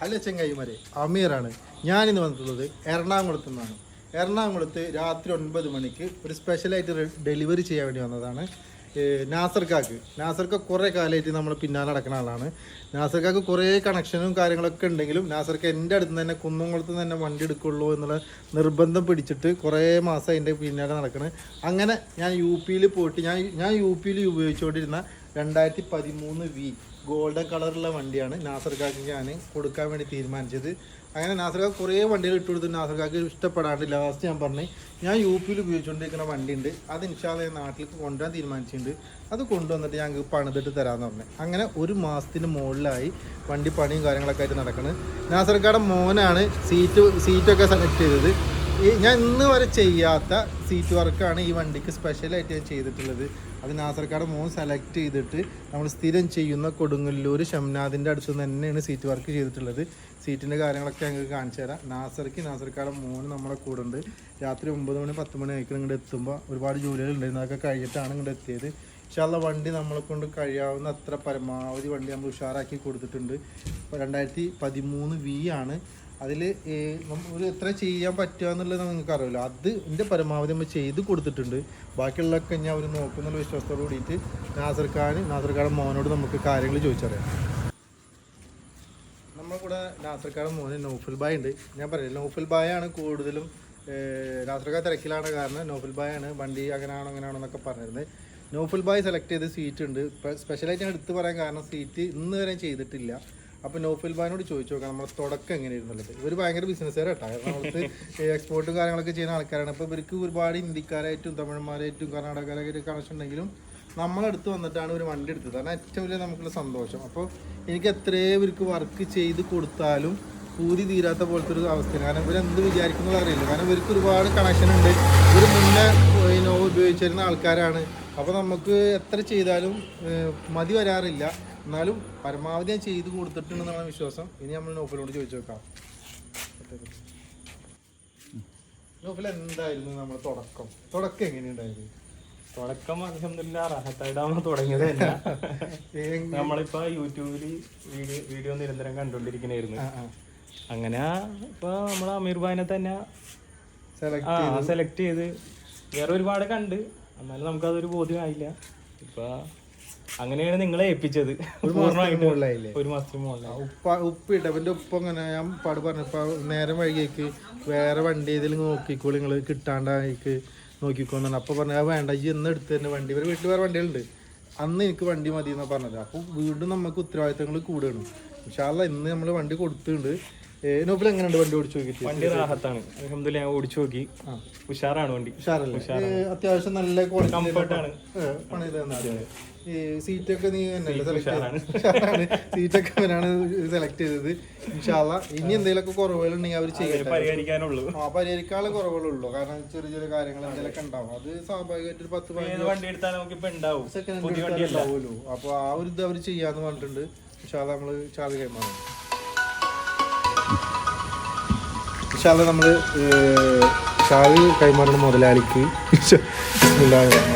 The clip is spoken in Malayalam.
ഹലോ ചെങ്ങായിമാരെ അമീറാണ്. ഞാനിന്ന് വന്നിട്ടുള്ളത് എറണാകുളത്ത് നിന്നാണ്. എറണാകുളത്ത് രാത്രി ഒൻപത് മണിക്ക് ഒരു സ്പെഷ്യലായിട്ട് ഡെലിവറി ചെയ്യാൻ വേണ്ടി വന്നതാണ്. നാസർക്കാക്ക്. നാസർക്ക കുറേ കാലമായിട്ട് നമ്മൾ പിന്നാലെ നടക്കുന്ന ആളാണ്. നാസർക്കാക്ക് കുറേ കണക്ഷനും കാര്യങ്ങളൊക്കെ ഉണ്ടെങ്കിലും നാസർക്ക് എന്റെ അടുത്ത് തന്നെ കുന്നംകുളത്ത് നിന്ന് തന്നെ വണ്ടി എടുക്കുള്ളൂ എന്നുള്ള നിർബന്ധം പിടിച്ചിട്ട് കുറേ മാസം അതിന്റെ പിന്നാലെ നടക്കുന്നത് അങ്ങനെ ഞാൻ യു പിയിൽ പോയിട്ട് ഞാൻ ഞാൻ യു പിയിൽ ഉപയോഗിച്ചുകൊണ്ടിരുന്ന രണ്ടായിരത്തി പതിമൂന്ന് വി. ഗോൾഡൻ കളറുള്ള വണ്ടിയാണ് നാസർക്കാക്ക് ഞാൻ കൊടുക്കാൻ വേണ്ടി തീരുമാനിച്ചത്. അങ്ങനെ നാസർക്കാക്ക് കുറേ വണ്ടികൾ ഇട്ട് കൊടുത്ത് നാസർഗാക്ക് ഇഷ്ടപ്പെടാണ്ട് ലാസ്റ്റ് ഞാൻ പറഞ്ഞു ഞാൻ യു പിയിൽ ഉപയോഗിച്ചുകൊണ്ടിരിക്കുന്ന വണ്ടി ഉണ്ട് അത് ഇൻഷാല്ല ഞാൻ നാട്ടിലേക്ക് കൊണ്ടുവരാൻ തീരുമാനിച്ചിട്ടുണ്ട്. അത് കൊണ്ടുവന്നിട്ട് ഞങ്ങൾക്ക് പണിതിട്ട് തരാമെന്ന് പറഞ്ഞു. അങ്ങനെ ഒരു മാസത്തിന് മുകളിലായി വണ്ടി പണിയും കാര്യങ്ങളൊക്കെ ആയിട്ട് നടക്കുന്നത് നാസർക്കാടെ മോനാണ് സീറ്റ് സീറ്റൊക്കെ സെലക്ട് ചെയ്തത്. ഞാൻ ഇന്ന് വരെ ചെയ്യാത്ത സീറ്റ് വർക്കാണ് ഈ വണ്ടിക്ക് സ്പെഷ്യലായിട്ട് ഞാൻ ചെയ്തിട്ടുള്ളത്. അത് നാസർക്കാട് മൂന്ന് സെലക്ട് ചെയ്തിട്ട് നമ്മൾ സ്ഥിരം ചെയ്യുന്ന കൊടുങ്ങല്ലൂർ ഷംനാഥിന്റെ അടുത്ത് നിന്ന് തന്നെയാണ് സീറ്റ് വർക്ക് ചെയ്തിട്ടുള്ളത്. സീറ്റിന്റെ കാര്യങ്ങളൊക്കെ ഞങ്ങൾക്ക് കാണിച്ചു തരാം. നാസർക്ക് നാസർക്കാട് മൂന്ന് നമ്മുടെ കൂടെ ഉണ്ട്. രാത്രി ഒമ്പത് മണി പത്ത് മണി ആയിരിക്കും ഇങ്ങോട്ട് എത്തുമ്പോൾ ഒരുപാട് ജോലികൾ ഉണ്ടായിരുന്നു. അതൊക്കെ കഴിഞ്ഞിട്ടാണ് ഇങ്ങോട്ട് എത്തിയത്. ഇൻഷാല്ല വണ്ടി നമ്മളെ കൊണ്ട് കഴിയാവുന്ന അത്ര പരമാവധി വണ്ടി നമ്മൾ ഉഷാറാക്കി കൊടുത്തിട്ടുണ്ട്. രണ്ടായിരത്തി പതിമൂന്ന് വി ആണ്. അതിൽ ഒരു എത്ര ചെയ്യാൻ പറ്റുക എന്നുള്ളത് നിങ്ങൾക്ക് അറിയില്ല. അത് എന്റെ പരമാവധി നമ്മൾ ചെയ്ത് കൊടുത്തിട്ടുണ്ട്. ബാക്കിയുള്ളതൊക്കെ ഞാൻ അവർ നോക്കുന്നുള്ള വിശ്വാസത്തോട് കൂടിയിട്ട് നാസർ ഖാൻ നാസർ ഖാൻ മോനോട് നമുക്ക് കാര്യങ്ങൾ ചോദിച്ചറിയാം. നമ്മുടെ കൂടെ നാസർ ഖാൻ മോന് നൗഫൽ ബായ് ഉണ്ട്. ഞാൻ പറയില്ല നൗഫൽ ബായാണ് കൂടുതലും നാസർ ഖാൻ തിരക്കിലാണ് കാരണം നൗഫൽ ബായാണ് വണ്ടി അങ്ങനെയാണോ അങ്ങനെയാണോ എന്നൊക്കെ പറഞ്ഞിരുന്നത്. നൗഫൽ ബായ് സെലക്ട് ചെയ്ത് സീറ്റ് ഉണ്ട്. സ്പെഷ്യലായിട്ട് ഞാൻ എടുത്ത് പറയാൻ കാരണം സീറ്റ് ഇന്ന് വരെ ചെയ്തിട്ടില്ല. അപ്പോൾ നോഫിൽ ബാനോട് ചോദിച്ചു നോക്കാം നമ്മുടെ തുടക്കം എങ്ങനെയായിരുന്നുള്ളത്? ഇവർ ഭയങ്കര ബിസിനസ്സുകാരാട്ടോ എറണാകുളത്ത് എക്സ്പോർട്ടും കാര്യങ്ങളൊക്കെ ചെയ്യുന്ന ആൾക്കാരാണ്. അപ്പോൾ ഇവർക്ക് ഒരുപാട് ഹിന്ദിക്കാരായിട്ടും തമിഴന്മാരായിട്ടും കർണാടകക്കാരായിട്ട് കണക്ഷൻ ഉണ്ടെങ്കിലും നമ്മളെടുത്ത് വന്നിട്ടാണ് ഒരു വണ്ടി എടുത്തത്. കാരണം ഏറ്റവും വലിയ നമുക്കുള്ള സന്തോഷം. അപ്പോൾ എനിക്ക് എത്രയേ ഇവർക്ക് വർക്ക് ചെയ്ത് കൊടുത്താലും പൂതി തീരാത്ത പോലത്തെ ഒരു അവസ്ഥയാണ്. കാരണം ഇവരെന്ത് വിചാരിക്കുന്നത് അറിയില്ല. കാരണം ഇവർക്ക് ഒരുപാട് കണക്ഷൻ ഉണ്ട്. ഇവർ മുന്നേ ഉപയോഗിച്ചിരുന്ന ആൾക്കാരാണ്. അപ്പോൾ നമുക്ക് എത്ര ചെയ്താലും മതി വരാറില്ല. എന്നാലും പരമാവധി ഞാൻ ചെയ്ത് കൊടുത്തിട്ടുണ്ടെന്നാണ് വിശ്വാസം. ഇനി നമ്മൾ നോഫിലോട് ചോദിച്ചു നോക്കാം. നോഫിൽ എന്തായിരുന്നു നമ്മുടെ തുടക്കം? തുടക്കം എങ്ങനെയുണ്ടായിരുന്നു തുടക്കം അലഹമില്ല റാഹത്തായിട്ടാണ് തുടങ്ങിയത് തന്നെ. ഏ- നമ്മളിപ്പോ യൂട്യൂബിൽ വീഡിയോ വീഡിയോ നിരന്തരം ആ. അങ്ങനെ ഇപ്പൊ നമ്മളെ അമീർ ഭായിനെ തന്നെ സെലക്ട് ചെയ്ത് വേറെ ഒരുപാട് കണ്ട്. എന്നാലും നമുക്കതൊരു ബോധ്യമായില്ല. ഇപ്പൊ അങ്ങനെയാണ് നിങ്ങളെ ഏൽപ്പിച്ചത്. ഒരു മാസത്തിന് മുകളിലെ ഉപ്പ ഉപ്പിട്ട് അവന്റെ ഉപ്പ അങ്ങനെ ഞാൻ പാട് പറഞ്ഞു ഇപ്പൊ നേരം വഴിയേക്ക് വേറെ വണ്ടി ഏതെങ്കിലും നോക്കിക്കോളൂ നിങ്ങൾ കിട്ടാണ്ടായിക്ക് നോക്കിക്കോന്നാണ് അപ്പൊ പറഞ്ഞ വേണ്ട ഈ എന്ന് എടുത്ത് തന്നെ വണ്ടി. ഇവരെ വീട്ടിൽ വേറെ വണ്ടികളുണ്ട്. അന്ന് എനിക്ക് വണ്ടി മതി എന്നാ പറഞ്ഞത്. അപ്പോൾ വീണ്ടും നമുക്ക് ഉത്തരവാദിത്തങ്ങൾ കൂടുകയാണ് പക്ഷേ ഇന്ന് നമ്മൾ വണ്ടി കൊടുത്തിട്ടുണ്ട്. എങ്ങനെയുണ്ട് വണ്ടി ഓടിച്ചു നോക്കിയിട്ട്? വണ്ടി റാഹത്താണ്. അലഹമില്ല ഞാൻ ഓടിച്ചു നോക്കി. ഉഷാറാണ് വണ്ടി. ഉഷാറല്ലേ? അത്യാവശ്യം നല്ല കംഫർട്ടാണ് ഈ സീറ്റൊക്കെ നീ തന്നെയല്ലേ സെലക്ട് ചെയ്തത് സീറ്റൊക്കെ സെലക്ട് ചെയ്തത്. ഇൻഷാല്ല ഇനി എന്തെങ്കിലുമൊക്കെ കുറവുകളുണ്ടെങ്കിൽ അവർ ചെയ്യട്ടെ. പരിഹരിക്കാനുള്ളൂ. ആ പരിഹരിക്കാനുള്ള കുറവുകളുള്ളൂ. കാരണം ചെറിയ ചെറിയ കാര്യങ്ങൾ എന്തെങ്കിലുമൊക്കെ ഉണ്ടാവും. അത് സ്വാഭാവികമായിട്ട് ഒരു പത്ത് പതിനഞ്ച് വണ്ടി എടുത്താൽ നമുക്ക് ഇപ്പൊ ഉണ്ടാവും. സെക്കൻഡ് ഉണ്ടാവുമല്ലോ. അപ്പൊ ആ ഒരു ഇത് അവർ ചെയ്യാന്ന് പറഞ്ഞിട്ടുണ്ട്. ഇൻഷാല്ല നമ്മൾ ചാർജ് കൈമാറും. ഇൻഷാല്ല നമ്മൾ ചാവി കൈമാറുന്ന മുതലാളിക്ക് ഉണ്ടാകും